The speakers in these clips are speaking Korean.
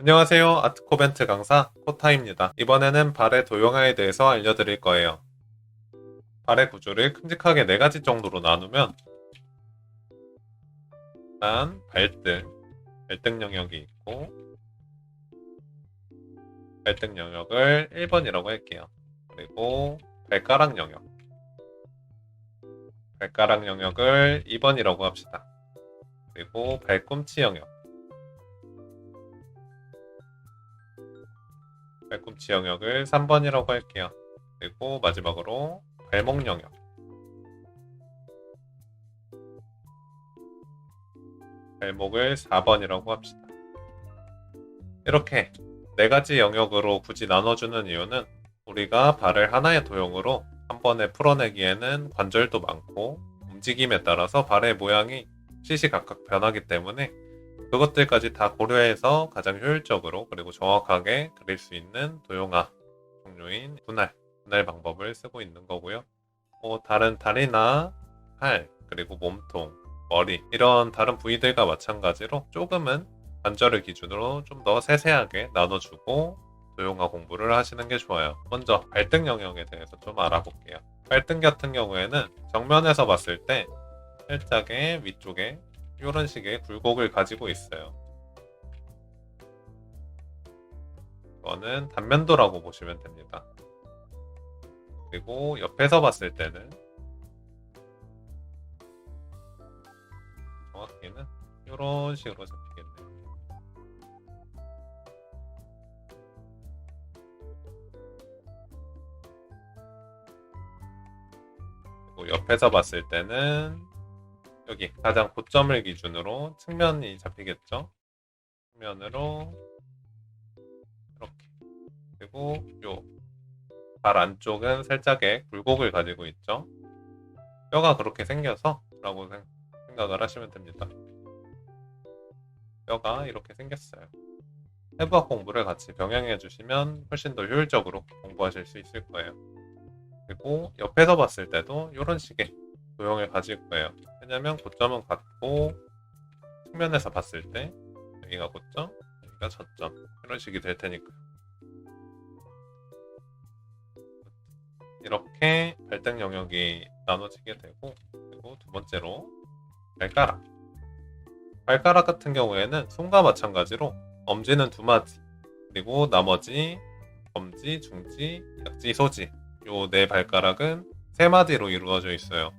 안녕하세요. 아트코벤트 강사 코타입니다. 이번에는 발의 도형화에 대해서 알려드릴 거예요. 발의 구조를 큼직하게 네 가지 정도로 나누면 일단 발등, 발등 영역이 있고 발등 영역을 1번이라고 할게요. 그리고 발가락 영역 발가락 영역을 2번이라고 합시다. 그리고 발꿈치 영역 발꿈치 영역을 3번이라고 할게요. 그리고 마지막으로 발목 영역. 발목을 4번이라고 합시다. 이렇게 네 가지 영역으로 굳이 나눠주는 이유는 우리가 발을 하나의 도형으로 한 번에 풀어내기에는 관절도 많고 움직임에 따라서 발의 모양이 시시각각 변하기 때문에 그것들까지 다 고려해서 가장 효율적으로 그리고 정확하게 그릴 수 있는 도형화 종류인 분할, 분할 방법을 쓰고 있는 거고요. 뭐 다른 다리나 팔, 그리고 몸통, 머리 이런 다른 부위들과 마찬가지로 조금은 관절을 기준으로 좀 더 세세하게 나눠주고 도형화 공부를 하시는 게 좋아요. 먼저 발등 영역에 대해서 좀 알아볼게요. 발등 같은 경우에는 정면에서 봤을 때 살짝의 위쪽에 이런 식의 굴곡을 가지고 있어요. 이거는 단면도라고 보시면 됩니다. 그리고 옆에서 봤을 때는 정확히는 이런 식으로 잡히겠네요. 그리고 옆에서 봤을 때는 여기 가장 고점을 기준으로 측면이 잡히겠죠. 측면으로 이렇게 그리고 요 발 안쪽은 살짝의 굴곡을 가지고 있죠. 뼈가 그렇게 생겨서 라고 생- 생각을 하시면 됩니다. 뼈가 이렇게 생겼어요. 해부학 공부를 같이 병행해 주시면 훨씬 더 효율적으로 공부하실 수 있을 거예요. 그리고 옆에서 봤을 때도 이런 식의 도형을 가질 거예요. 왜냐면 고점은 같고 측면에서 봤을 때 여기가 고점, 여기가 저점 이런 식이 될 테니까요. 이렇게 발등 영역이 나눠지게 되고 그리고 두 번째로 발가락 발가락 같은 경우에는 손과 마찬가지로 엄지는 두 마디 그리고 나머지 검지, 중지, 약지, 소지 요 네 발가락은 세 마디로 이루어져 있어요.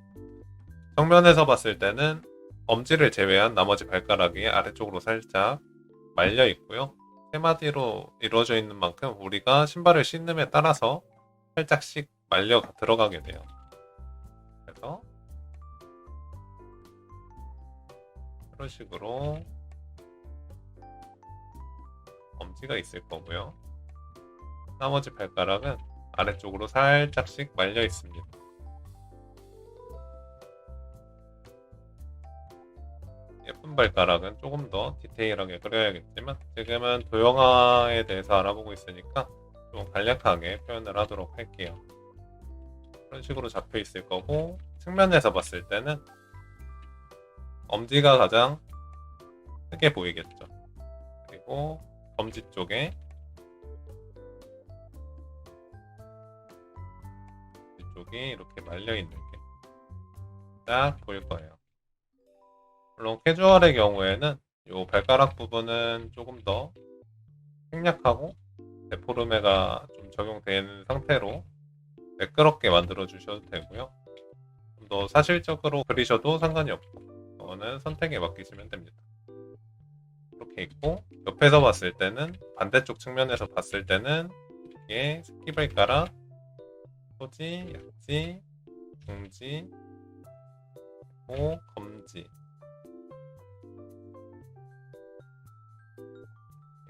정면에서 봤을 때는 엄지를 제외한 나머지 발가락이 아래쪽으로 살짝 말려 있고요. 세 마디로 이루어져 있는 만큼 우리가 신발을 신음에 따라서 살짝씩 말려 들어가게 돼요. 그래서 이런 식으로 엄지가 있을 거고요. 나머지 발가락은 아래쪽으로 살짝씩 말려 있습니다. 예쁜 발가락은 조금 더 디테일하게 그려야겠지만 지금은 도형화에 대해서 알아보고 있으니까 좀 간략하게 표현을 하도록 할게요. 이런 식으로 잡혀 있을 거고 측면에서 봤을 때는 엄지가 가장 크게 보이겠죠. 그리고 검지 쪽에 이쪽이 이렇게 말려 있는 게 딱 보일 거예요. 물론 캐주얼의 경우에는 이 발가락 부분은 조금 더 생략하고 데포르메가 좀 적용되는 상태로 매끄럽게 만들어 주셔도 되고요. 좀 더 사실적으로 그리셔도 상관이 없고 그거는 선택에 맡기시면 됩니다. 이렇게 있고 옆에서 봤을 때는 반대쪽 측면에서 봤을 때는 이게 새끼발가락, 소지, 약지, 중지, 그리고 검지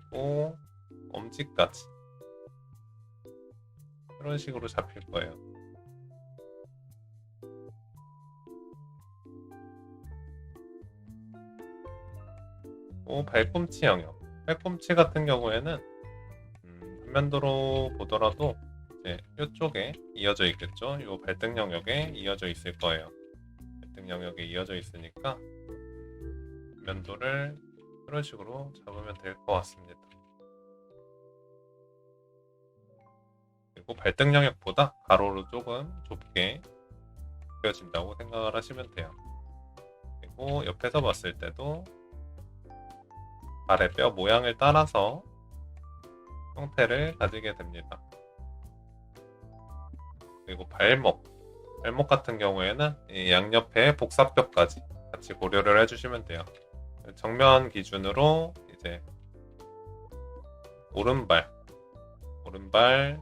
그리고 엄지까지 이런 식으로 잡힐 거예요. 또 발꿈치 영역. 발꿈치 같은 경우에는 음, 한면도로 보더라도 이제 이쪽에 이어져 있겠죠. 이 발등 영역에 이어져 있을 거예요. 발등 영역에 이어져 있으니까 면도를 이런 식으로 잡으면 될 것 같습니다. 그리고 발등 영역보다 가로로 조금 좁게 그려진다고 생각을 하시면 돼요. 그리고 옆에서 봤을 때도 발의 뼈 모양을 따라서 형태를 가지게 됩니다. 그리고 발목, 발목 같은 경우에는 양옆에 복사뼈까지 같이 고려를 해주시면 돼요. 정면 기준으로 이제 오른발, 오른발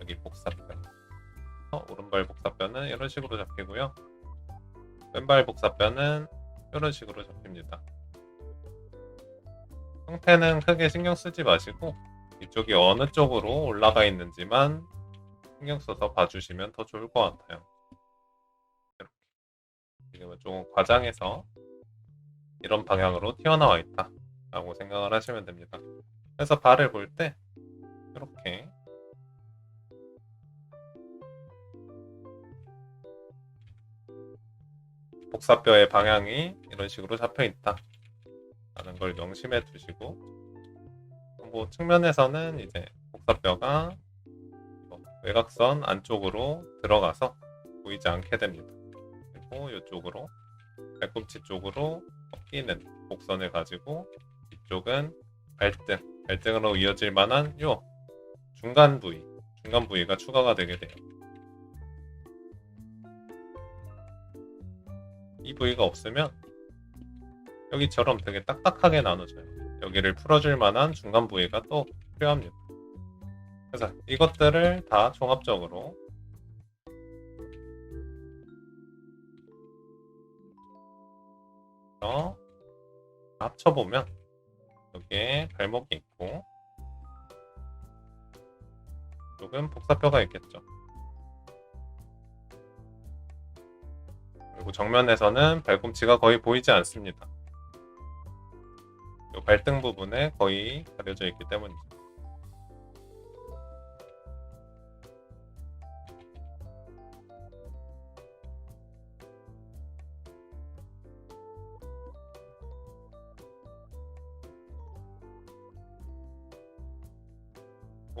여기 복사뼈, 어, 오른발 복사뼈는 이런 식으로 잡히고요. 왼발 복사뼈는 이런 식으로 잡힙니다. 형태는 크게 신경 쓰지 마시고 이쪽이 어느 쪽으로 올라가 있는지만 신경 써서 봐주시면 더 좋을 것 같아요. 지금은 조금 과장해서 이런 방향으로 튀어나와 있다 라고 생각을 하시면 됩니다. 그래서 발을 볼 때 이렇게 복사뼈의 방향이 이런 식으로 잡혀 있다 라는 걸 명심해 두시고 뭐 측면에서는 이제 복사뼈가 외곽선 안쪽으로 들어가서 보이지 않게 됩니다. 그리고 이쪽으로 발꿈치 쪽으로 꺾이는 곡선을 가지고 이쪽은 발등, 발등으로 이어질 만한 요 중간 부위, 중간 부위가 추가가 되게 돼요. 이 부위가 없으면 여기처럼 되게 딱딱하게 나눠져요. 여기를 풀어줄 만한 중간 부위가 또 필요합니다. 그래서 이것들을 다 종합적으로 어, 합쳐보면 여기에 발목이 있고 이쪽은 복사뼈가 있겠죠. 그리고 정면에서는 발꿈치가 거의 보이지 않습니다. 이 발등 부분에 거의 가려져 있기 때문이죠.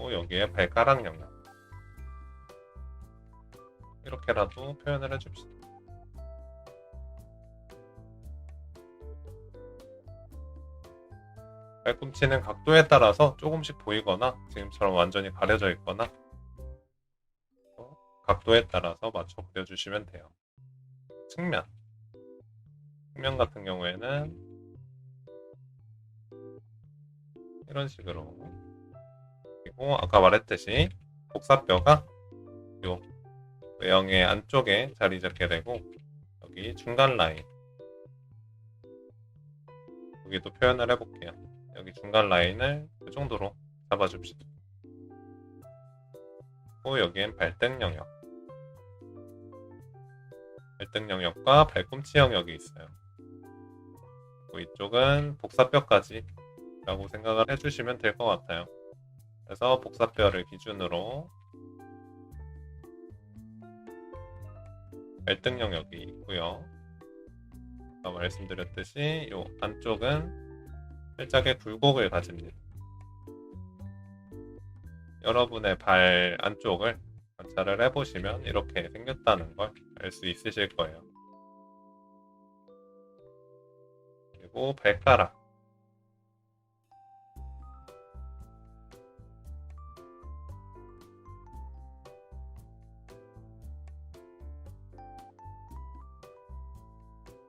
또 여기에 발가락 영역 이렇게라도 표현을 해줍시다. 발꿈치는 각도에 따라서 조금씩 보이거나 지금처럼 완전히 가려져 있거나 각도에 따라서 맞춰 그려주시면 돼요. 측면 측면 같은 경우에는 이런 식으로 그리고 아까 말했듯이 복사뼈가 요 외형의 안쪽에 자리 잡게 되고 여기 중간 라인 여기도 표현을 해볼게요. 여기 중간 라인을 그 정도로 잡아줍시다. 또 여기엔 발등 영역. 발등 영역과 발꿈치 영역이 있어요. 그리고 이쪽은 복사뼈까지 라고 생각을 해주시면 될 것 같아요. 그래서 복사뼈를 기준으로 발등 영역이 있고요. 아까 말씀드렸듯이 이 안쪽은 살짝의 굴곡을 가집니다. 여러분의 발 안쪽을 관찰을 해보시면 이렇게 생겼다는 걸 알 수 있으실 거예요. 그리고 발가락.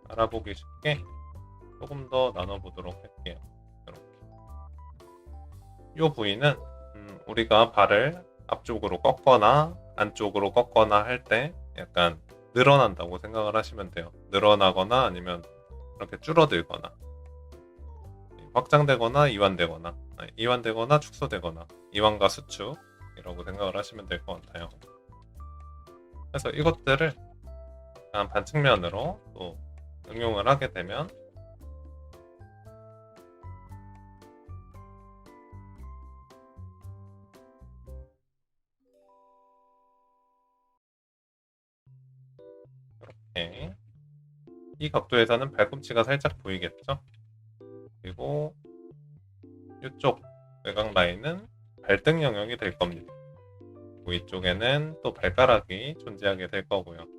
알아보기 쉽게 조금 더 나눠보도록 할게요. 이렇게. 이 부위는 음, 우리가 발을 앞쪽으로 꺾거나 안쪽으로 꺾거나 할 때 약간 늘어난다고 생각을 하시면 돼요. 늘어나거나 아니면 이렇게 줄어들거나 확장되거나 이완되거나 아니, 이완되거나 축소되거나 이완과 수축 이라고 생각을 하시면 될 것 같아요. 그래서 이것들을 반측면으로 또 응용을 하게 되면 이렇게 이 각도에서는 발꿈치가 살짝 보이겠죠? 그리고 이쪽 외곽 라인은 발등 영역이 될 겁니다. 그리고 이쪽에는 또 발가락이 존재하게 될 거고요.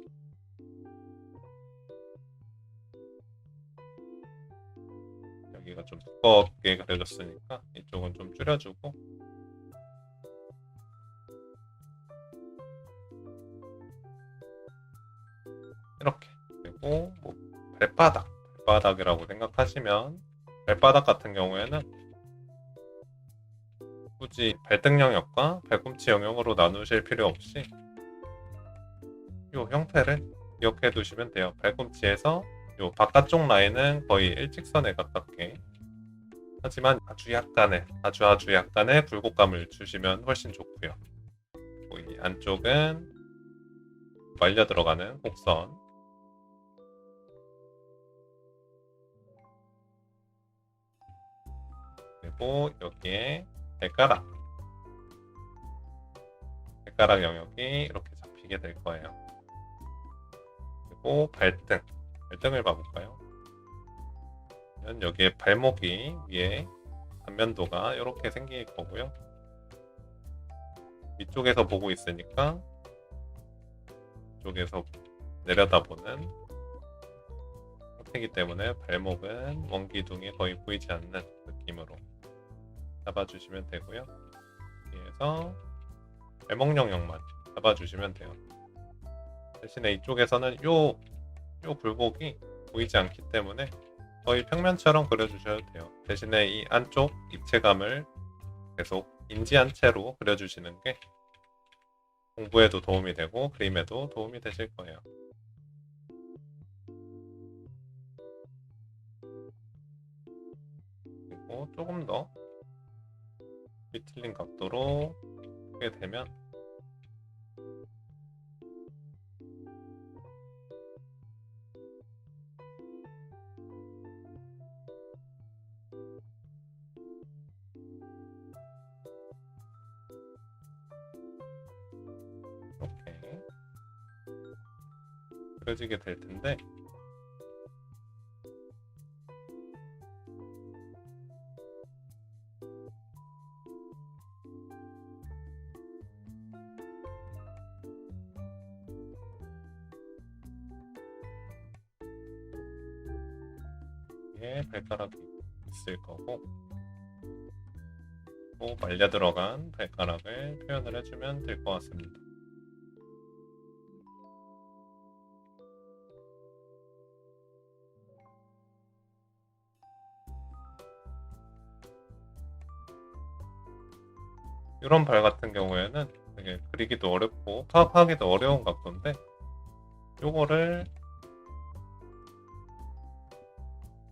여기가 좀 두껍게 그려졌으니까 이쪽은 좀 줄여주고 이렇게 그리고 뭐 발바닥 발바닥이라고 생각하시면 발바닥 같은 경우에는 굳이 발등 영역과 발꿈치 영역으로 나누실 필요 없이 이 형태를 기억해 두시면 돼요. 발꿈치에서 요 바깥쪽 라인은 거의 일직선에 가깝게 하지만 아주 약간의 아주 아주 약간의 굴곡감을 주시면 훨씬 좋고요. 이 안쪽은 말려 들어가는 곡선 그리고 여기에 발가락 발가락 영역이 이렇게 잡히게 될 거예요. 그리고 발등 발등을 봐볼까요? 그러면 여기에 발목이 위에 단면도가 이렇게 생길 거고요. 위쪽에서 보고 있으니까 이쪽에서 내려다보는 형태이기 때문에 발목은 원기둥이 거의 보이지 않는 느낌으로 잡아주시면 되고요. 여기에서 발목 영역만 잡아주시면 돼요. 대신에 이쪽에서는 요, 요 굴곡이 보이지 않기 때문에 거의 평면처럼 그려주셔도 돼요. 대신에 이 안쪽 입체감을 계속 인지한 채로 그려주시는 게 공부에도 도움이 되고 그림에도 도움이 되실 거예요. 그리고 조금 더 비틀린 각도로 하게 되면 그려지게 될 텐데 위에 발가락이 있을 거고 또 말려 들어간 발가락을 표현을 해주면 될 것 같습니다. 이런 발 같은 경우에는 되게 그리기도 어렵고 파악하기도 어려운 각도인데 요거를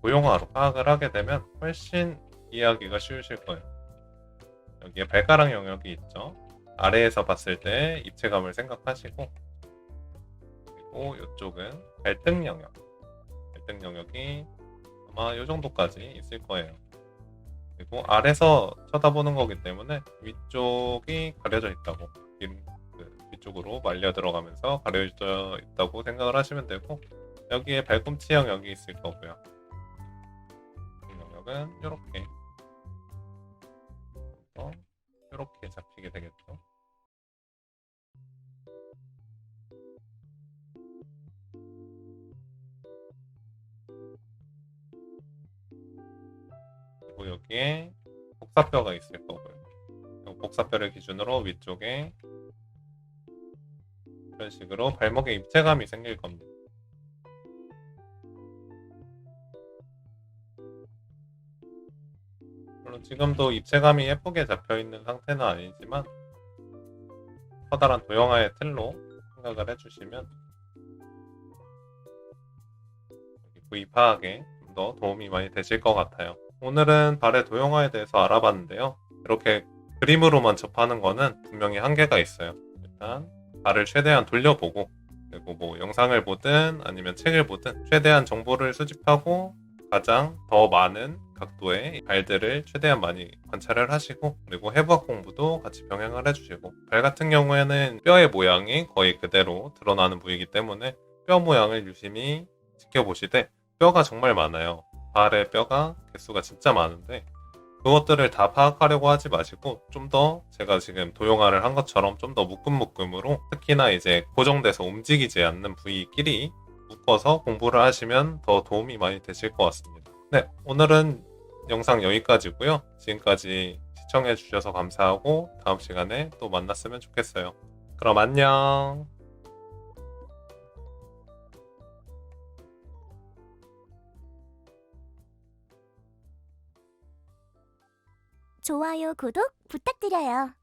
도용화로 파악을 하게 되면 훨씬 이해하기가 쉬우실 거예요. 여기에 발가락 영역이 있죠. 아래에서 봤을 때 입체감을 생각하시고 그리고 이쪽은 발등 영역 발등 영역이 아마 이 정도까지 있을 거예요. 그리고 아래서 쳐다보는 거기 때문에 위쪽이 가려져 있다고 긴- 그 위쪽으로 말려 들어가면서 가려져 있다고 생각을 하시면 되고 여기에 발꿈치 영역이 있을 거고요. 이 영역은 이렇게 이렇게 잡히게 되겠죠. 그리고 여기에 복사뼈가 있을 거고요. 이 복사뼈를 기준으로 위쪽에 이런 식으로 발목에 입체감이 생길 겁니다. 물론 지금도 입체감이 예쁘게 잡혀 있는 상태는 아니지만 커다란 도형화의 틀로 생각을 해주시면 부위 파악에 좀 더 도움이 많이 되실 것 같아요. 오늘은 발의 도형화에 대해서 알아봤는데요. 이렇게 그림으로만 접하는 거는 분명히 한계가 있어요. 일단 발을 최대한 돌려보고 그리고 뭐 영상을 보든 아니면 책을 보든 최대한 정보를 수집하고 가장 더 많은 각도의 발들을 최대한 많이 관찰을 하시고 그리고 해부학 공부도 같이 병행을 해주시고 발 같은 경우에는 뼈의 모양이 거의 그대로 드러나는 부위이기 때문에 뼈 모양을 유심히 지켜보시되 뼈가 정말 많아요. 발의 뼈가 개수가 진짜 많은데 그것들을 다 파악하려고 하지 마시고 좀 더 제가 지금 도용화를 한 것처럼 좀 더 묶음묶음으로 특히나 이제 고정돼서 움직이지 않는 부위끼리 묶어서 공부를 하시면 더 도움이 많이 되실 것 같습니다. 네, 오늘은 영상 여기까지고요. 지금까지 시청해 주셔서 감사하고 다음 시간에 또 만났으면 좋겠어요. 그럼 안녕. 좋아요, 구독 부탁드려요.